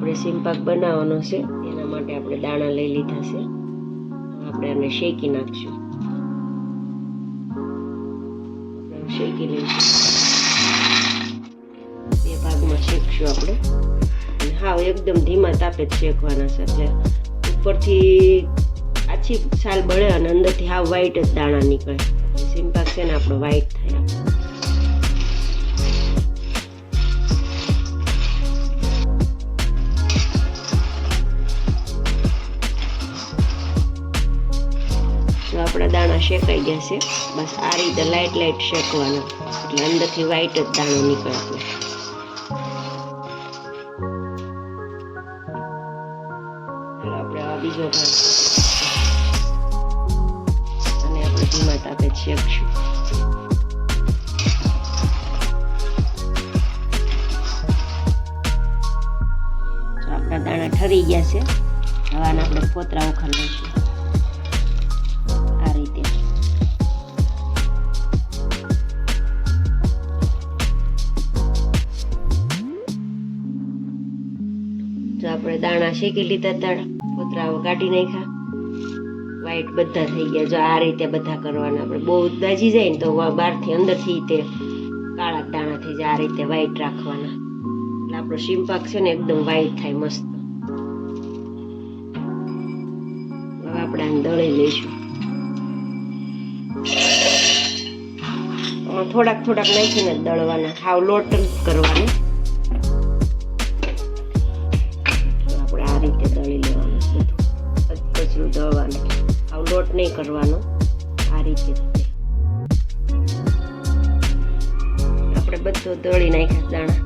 આપણે સિંપાક બનાવવાનો છે. એના માટે આપણે દાણા લઈ લીધા છે. આપણે આને શેકી નાખશું. શેકી લઈશું. બે ભાગમાં શેકશું આપણે. હાવ એકદમ ધીમા તાપે જ શેકવાના છે. એટલે ઉપરથી આછી સાલ બળે અને અંદરથી હાવ વ્હાઈટ જ દાણા નીકળે. સિંપાક છે ને આપણો વ્હાઈટ થાય. દાણા શેકાઈ છે. બસ આ રીતે લાઇટ લાઇટ શેકવાના. એટલે અંદરથી વ્હાઈટ જ દાણો નીકળશે આપણે આ અને આપણે ધીમા તાપે શેકશું. આપણા દાણા ઠરી ગયા છે. હવાના આપણે ફોતરા ઉખાડ લઈશું દાણા શેકી લીધા દાણા ફોતરાઓ કાઢી નાખ્યા. વાઈટ બધા થઈ ગયા. જો આ રીતે બધા કરવાના. આપણે બહુ દાજી જાય ને તો બહારથી અંદરથી તે કાળા દાણા થઈ જાય. આ રીતે વાઈટ રાખવાના. એટલે આપણો શીંપાક છે ને એકદમ વાઈટ થાય મસ્ત. હવે આપણે આને દળી લઈશું. થોડાક થોડાક નાખીને દળવાના. હાવ લોટ કરવાનો. નહીં કરવાનો. આ રીતે. આપણે બધું દળી નાખ્યા દાણા.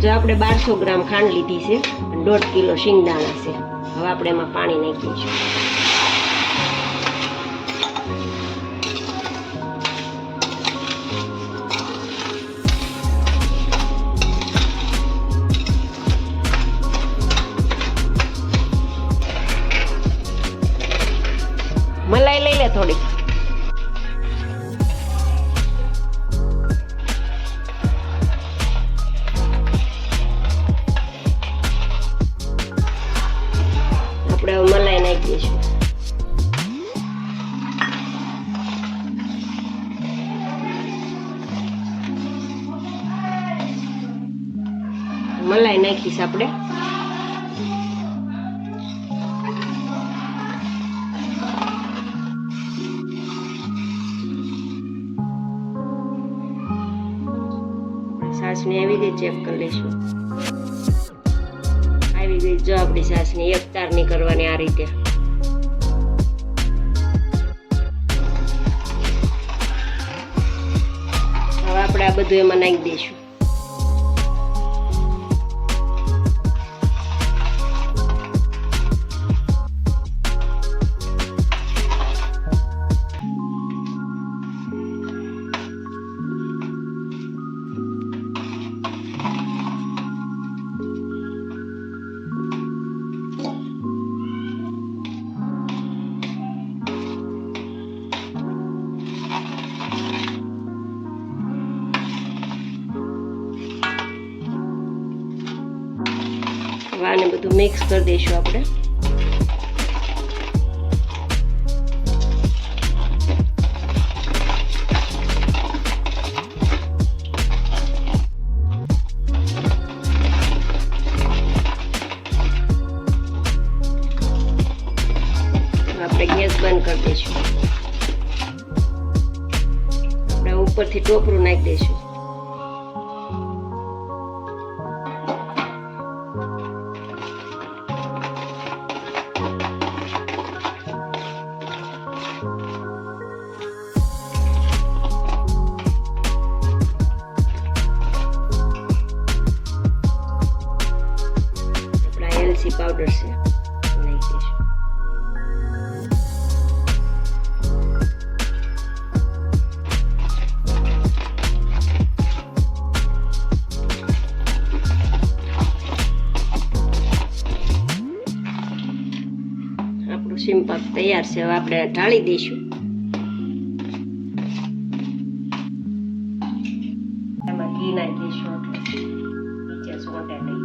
જો આપણે બારસો ગ્રામ ખાંડ લીધી છે, દોઢ કિલો શિંગદાણા છે. હવે આપણે એમાં પાણી નાખીશું. મલાઈ નાખીશ આપણે. સાસની આવી રીતે ચેક કરી લઈશું. આવી ગઈ જો આપણી સાસની એક તારની કરવાની આ રીતે. હવે આપણે આ બધું એમાં નાખી દઈશું. બધું મિક્સ કરી દઈશું આપણે. આપણે ગેસ બંધ કરી દઈશું. આપણે ઉપરથી ટોપરું નાખી દઈશું. મેથી પાવડર છે. આપણું સિમ્પલ તૈયાર છે. હવે આપણે ઢાળી દઈશું. એમાં ઘી નાખીશું એટલે નીચે સોટે નહીં.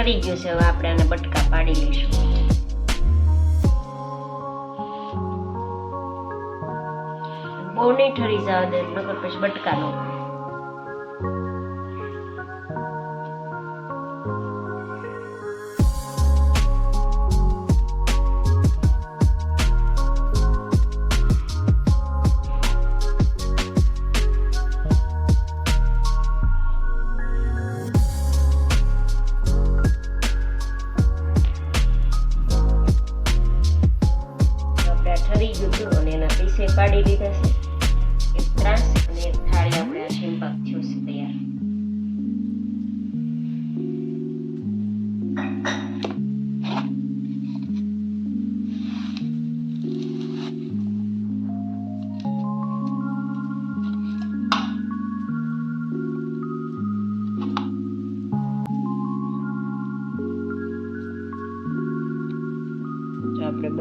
ઠરી ગયું છે, હવે આપણે આને બટકા પાડી લઈશું. બહુ નહીં ઠરી જવા દે નકર પછી બટકા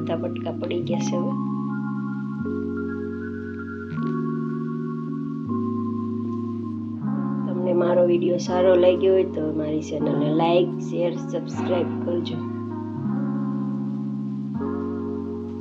આપણે બટકા પડી ગયા છે હવે. તમને મારો વીડિયો સારો લાગ્યો હોય તો મારી ચેનલને લાઈક શેર સબસ્ક્રાઈબ કરજો.